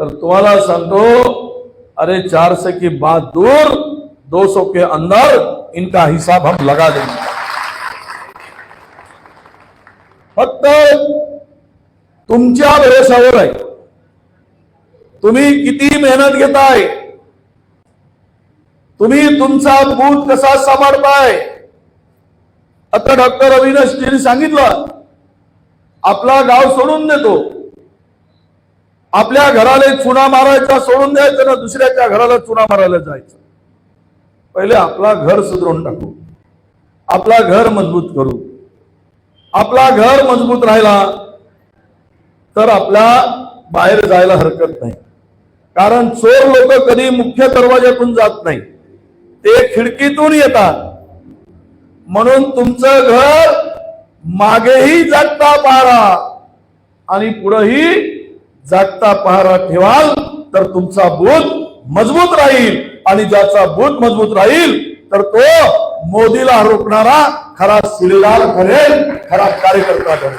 तर तुम्हाला सांगतो अरे चार से की बात दूर दो सौ के अंदर इनका हिसाब हम लगा देंगे। फक्त तुमच्या भरोशावर आहे। तुम्ही किती मेहनत घेताय। तुम्ही तुमचा बूथ कसा सांभाळताय। आता डॉक्टर अविनाशजींनी सांगितलं आपला गाव सोडून देतो। आपल्या घराला चुना मारायचा सोडून द्यायचं ना दुसऱ्याच्या घराला चुना मारायला जायचं. पहिले आपला घर सुधरून टाकू. आपला घर मजबूत करू. आपला घर मजबूत राहिला तर आपल्या बाहेर जायला हरकत नाही. कारण चोर लोक कधी मुख्य दरवाज्यातून जात नाही. ते खिडकीतून येतात. म्हणून तुमचं घर मागेही जगता पारा आणि पुढेही जागता पहारा ठेवाल तर तुमचा बोध मजबूत राहील. आणि ज्याचा बोध मजबूत राहील तर तो मोदीला रोखणारा खरा शिलेदार ठरेल खरा कार्यकर्ता ठरेल.